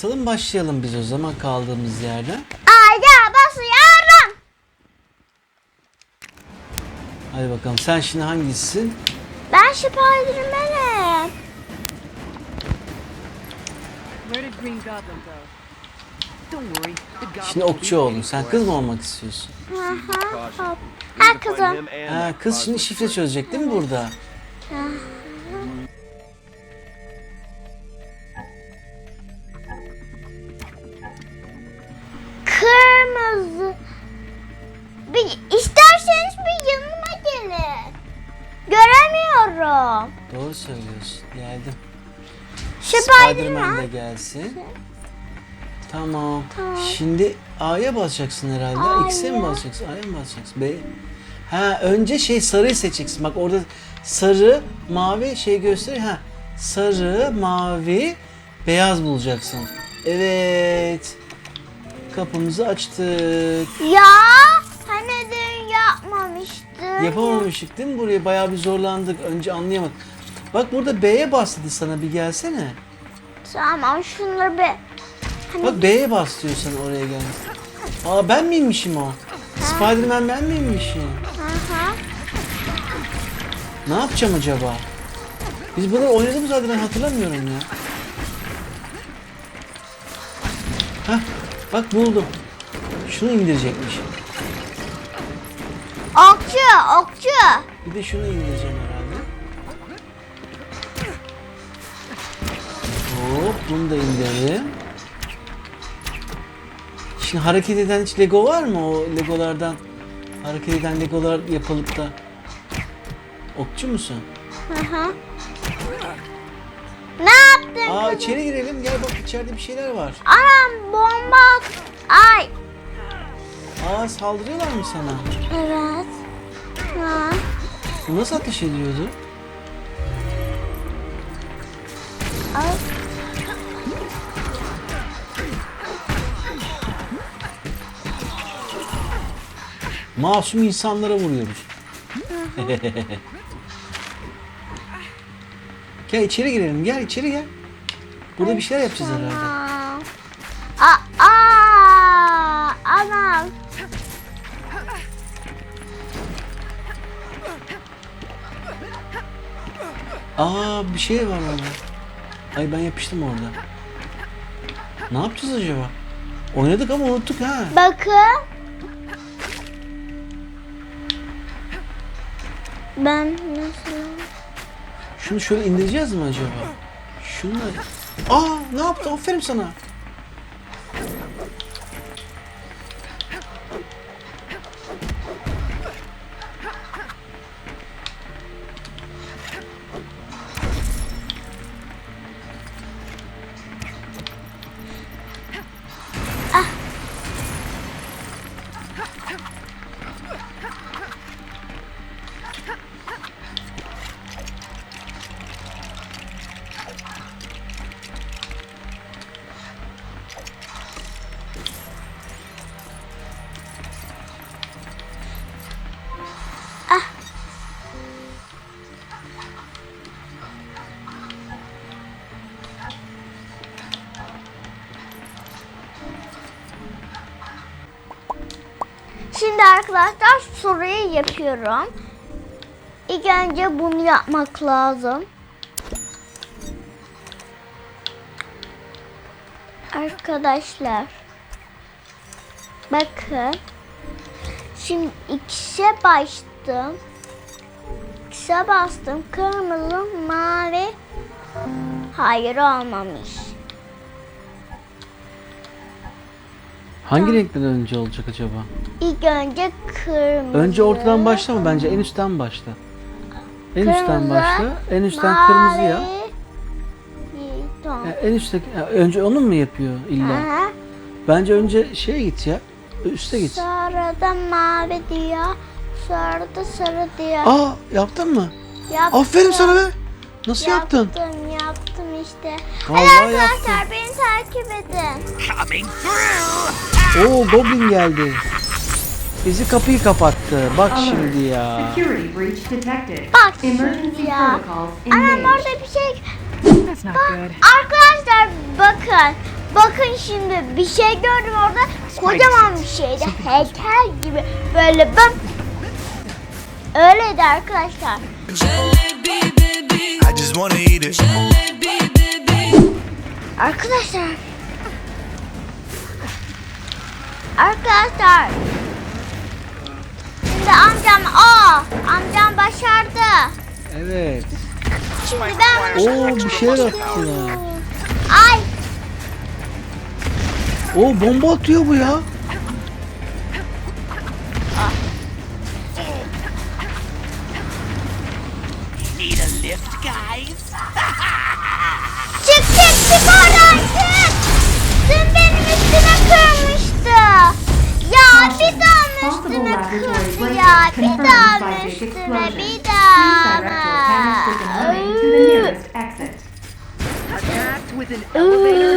Basalım başlayalım biz o zaman kaldığımız yerden. A'ya basıyorum. Hadi bakalım sen şimdi hangisisin? Ben Spiderman'im. Şimdi okçu oldun. Sen kız mı olmak istiyorsun? Aha, hop. Ha kızım. Ha, kız şimdi şifre çözecek değil mi burada? Kırmızı. İsterseniz bir yanıma gelin. Göremiyorum. Doğru söylüyorsun. Geldim. Spiderman. Spiderman de gelsin. Tamam. Şimdi A'ya basacaksın herhalde. X'e mi basacaksın? A'ya mı basacaksın? B. Ha önce şey sarıyı seçeceksin. Bak orada sarı, mavi şey gösteriyor. Ha sarı, mavi, beyaz bulacaksın. Evet. Kapımızı açtık. Ya yapmamıştın. Yapamamıştık değil mi buraya? Bayağı bir zorlandık. Önce anlayamadık. Bak burada B'ye bas dedi sana bir gelsene. Tamam şunları bir. Hani Bak B'ye bas diyor sana oraya gel. Aa ben miymişim o? Spiderman ben miymişim? Aha. Ne yapacağım acaba? Biz bunu oynadık mı zaten ben hatırlamıyorum ya. Hah bak buldum. Şunu indirecekmişim. Okçu, okçu. Bir de şunu indireceğim herhalde. Hop bunu da indirdim. Şimdi hareket eden hiç Lego var mı? O Legolardan hareket eden Legolar yapılıp da okçu musun? Aha. Ne yaptın? Aa içeri girelim. Gel bak içeride bir şeyler var. Anam bomba. Ay. Aa saldırıyorlar mı sana? Evet. Bu nasıl ateş ediyordu? Ay. Masum insanlara vuruyoruz. gel içeri girelim. Gel içeri gel. Burada bir şeyler yapacağız herhalde. Aa bir şey var orada. Ay ben yapıştım orada. Ne yapacağız acaba? Oynadık ama unuttuk ha. Bakın. Ben nasıl? Şunu şöyle indireceğiz mi acaba? Şunu Aa ne yaptı? Aferin sana. Arkadaşlar soruyu yapıyorum. İlk önce bunu yapmak lazım. Arkadaşlar. Bakın. Şimdi ikişe bastım. İkişe bastım. Kırmızı, mavi. Hayır olmamış. Hangi renkten önce olacak acaba? İlk önce kırmızı. Önce ortadan başlama bence en üstten başla. En üstten Kırmızı, başla. En üstten mavi, kırmızı ya. Tamam. Ya En üstte önce onu mu yapıyor illa? Aha. Bence önce şeye git ya. Üste git. Sonra da mavi diyor. Sonra da sarı diyor. Aa yaptın mı? Yaptım. Aferin sana be. Nasıl yaptın? Yaptım yaptım işte. Vallahi Hadi arkadaşlar yaptın. beni takip edin. Oo Goblin geldi. Bizi kapıyı kapattı. Bak şimdi ya. Bak şimdi ya. Anam orada bir şey. Bak good. arkadaşlar bakın. Bakın şimdi bir şey gördüm orada kocaman bir şeydi heykel gibi böyle ben öyleydi arkadaşlar. Arkadaşlar Arkadaşlar Şimdi amcam o amcam başardı. Evet. Şimdi ben bunu Oo bir şeyler attılar. Ay Oo bomba atıyor bu ya. Bir daha üstüme break ya? Bir confirmed daha mı by big üstüme explosion. bir Please daha direct your canister moving to the nearest exit. Attacked with an elevator?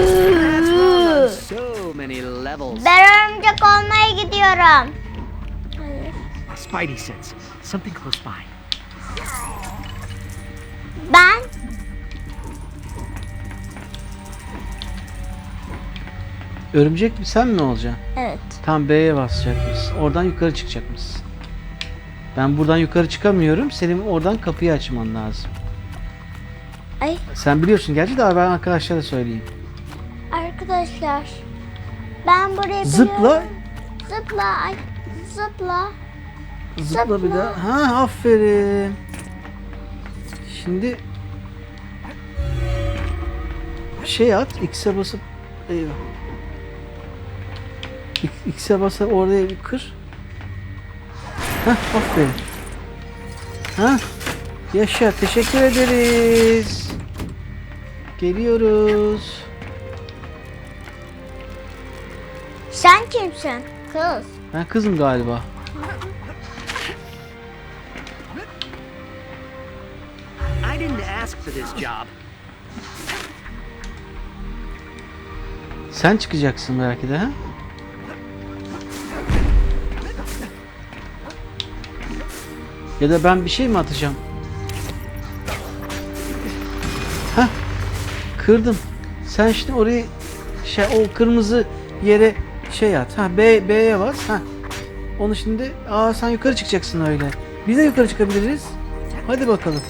That's wrong on so many levels. Ben örümcek olmaya gidiyorum. Spidey sense. Something close by. Örümcek mi sen mi olacaksın? Evet. Tam B'ye basacakmışsın. Oradan yukarı çıkacakmışsın. Ben buradan yukarı çıkamıyorum. Senin oradan kapıyı açman lazım. Ay Sen biliyorsun gerçi de ben arkadaşlara söyleyeyim. arkadaşlar. Ben buraya Zıpla. biliyorum. Zıpla. Ay zıpla. Zıpla bir daha. Ha aferin. Şimdi şey at. X'e basıp eyvah. X'e basıp oraya bir kır. Hah aferin. Ha yaşa teşekkür ederiz. Geliyoruz. Sen kimsin? Kız. Ben kızım galiba. I didn't ask for this job. Sen çıkacaksın belki de ha? Ya da ben bir şey mi atacağım? Hah. Kırdım. Sen şimdi orayı şey o kırmızı yere şey at. Ha B B'ye bas. Ha. Onu şimdi aa sen yukarı çıkacaksın öyle. Biz de yukarı çıkabiliriz. Hadi bakalım.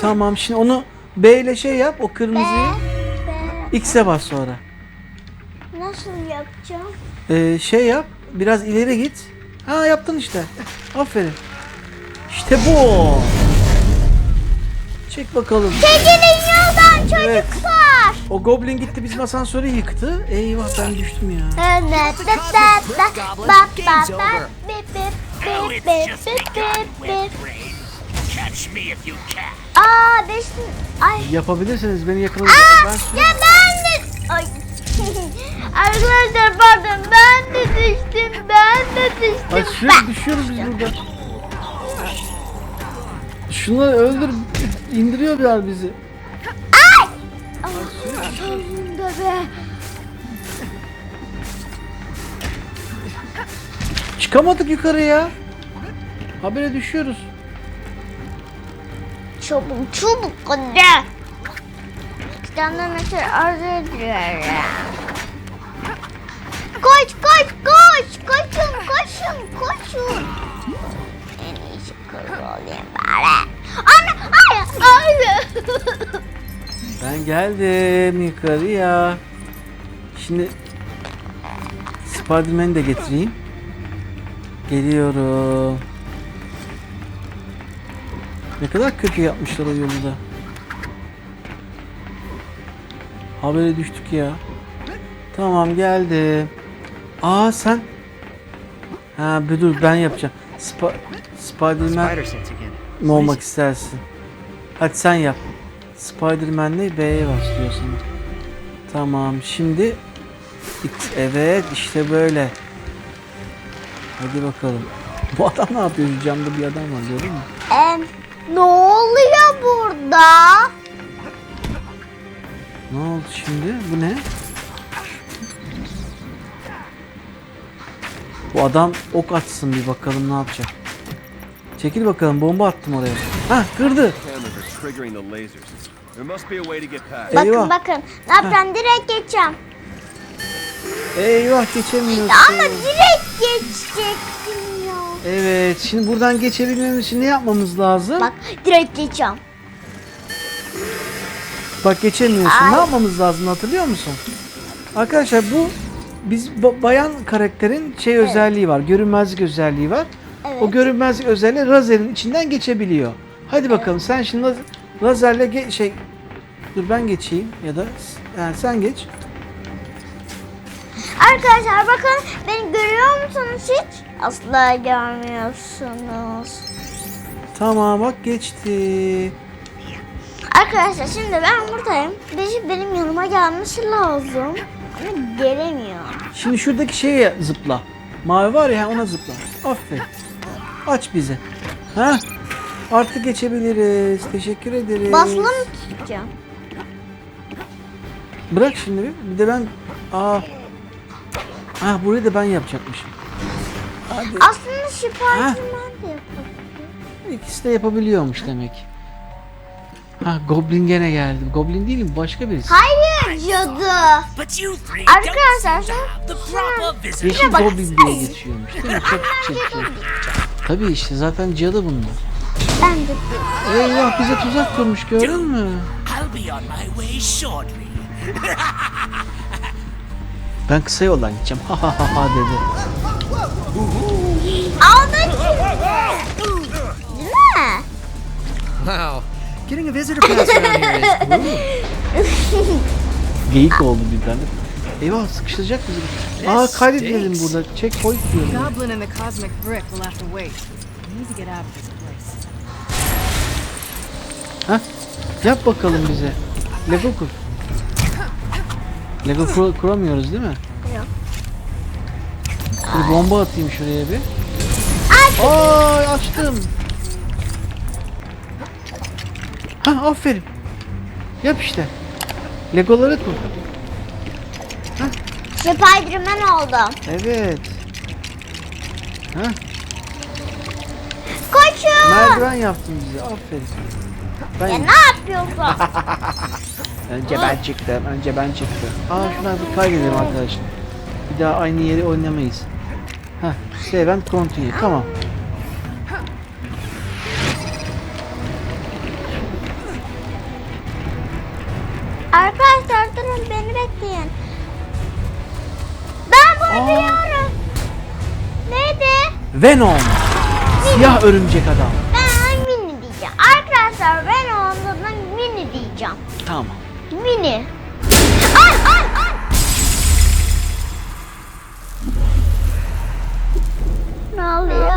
Tamam şimdi onu B ile şey yap o kırmızıyı. X'e bas sonra. Nasıl yapacağım? Ee, şey yap. Biraz ileri git. Ha yaptın işte. Aferin. İşte bu. Çek bakalım. Çekilin yoldan çocuklar. Evet. O goblin gitti bizim asansörü yıktı. Eyvah ben düştüm ya. Aa beşin. Ay. Yapabilirsiniz beni Aa yakalayın. Ben ya ben de. Ay. Arkadaşlar pardon Ay sürekli düşüyoruz biz burada. Şunları öldür. indiriyorlar bizi. Sonunda be. Çıkamadık yukarıya. Habire düşüyoruz. Çabuk çabuk hadi. Kitaptan mesela arzu ediyorum. Koş koş koş. Koşun koşun koşun. En iyisi kız olayım bari. Anne ay ay. Ben geldim yukarıya. Şimdi Spiderman'i de getireyim. Geliyorum. Ne kadar kötü yapmışlar o yolu da. Habere düştük ya. Tamam geldim. Aa sen. Ha bir dur ben yapacağım. Spa Spiderman mi olmak istersin? Hadi sen yap. Spider-Man'le B'ye bas. Tamam şimdi evet işte böyle. Hadi bakalım. Bu adam ne yapıyor? Camda bir adam var gördün mü? Em, ne oluyor burada? Ne oldu şimdi? Bu ne? Bu adam ok atsın bir bakalım ne yapacak. Çekil bakalım bomba attım oraya. Hah kırdı. past. Bakın Eyvah. bakın. Ne yapacağım? Direkt geçeceğim. Eyvah geçemiyorsun. Ya ama direkt geçecektim ya. Evet şimdi buradan geçebilmemiz için ne yapmamız lazım? Bak direkt geçeceğim. Bak geçemiyorsun. Ay. Ne yapmamız lazım hatırlıyor musun? Arkadaşlar bu biz ba- bayan karakterin şey özelliği var. Görünmezlik özelliği var. Evet. O görünmezlik özelliği lazerin içinden geçebiliyor. Hadi bakalım sen şimdi laz- lazerle ge- şey dur ben geçeyim ya da yani sen geç. Arkadaşlar bakın beni görüyor musunuz hiç? Asla görmüyorsunuz. Tamam bak geçti. Arkadaşlar şimdi ben buradayım. Birisi benim yanıma gelmesi lazım. Gelemiyor. Şimdi şuradaki şeye zıpla. Mavi var ya ona zıpla. Aferin. Aç bize. Ha? Artık geçebiliriz. Teşekkür ederiz. Basılı mı tutacağım? Bırak şimdi bir. Bir de ben... Aa. Ah burayı da ben yapacakmışım. Hadi. Aslında Spiderman de yapabilir. İkisi de yapabiliyormuş demek. Ha Goblin gene geldi. Goblin değil mi? Başka birisi. Hayır cadı. But you three Arkadaşlar sen the proper visitor. Yeşil Goblin diye geçiyormuş değil mi? Çok çirkin. Tabii işte zaten cadı bunlar. ben de Eyvah bize tuzak kurmuş gördün mü? I'll be on my way shortly. Ben kısa yoldan gideceğim. Ha ha ha ha dedi. aldı ki. Değil mi? Wow. Getting a visitor pass around here is Geyik oldu bir tane. Eyvah sıkıştıracak bizi. Aa kaydedilelim burada. Checkpoint diyorum. Goblin and the cosmic brick will have to wait. We need to get out of this place. Ha? Yap bakalım bize. Lego kur. Lego kur- kuramıyoruz değil mi? Yok. Bir bomba atayım şuraya bir. Ay açtım. Ha aferin. Yap işte. Legoları kur. Spiderman oldum. Evet. Ha, Koşun. merdiven yaptın bize. Aferin. Ben Ya ne yapıyorsun? Önce ben çıktım. Önce ben çıktım. Aa şuna bir kaydedelim arkadaşlar. Bir daha aynı yeri oynamayız. Heh, save and continue. Tamam. Venom. Siyah örümcek adam. Ben mini diyeceğim. Arkadaşlar ben onda mini diyeceğim. Tamam. Mini. Ay ay ay. Ne oluyor?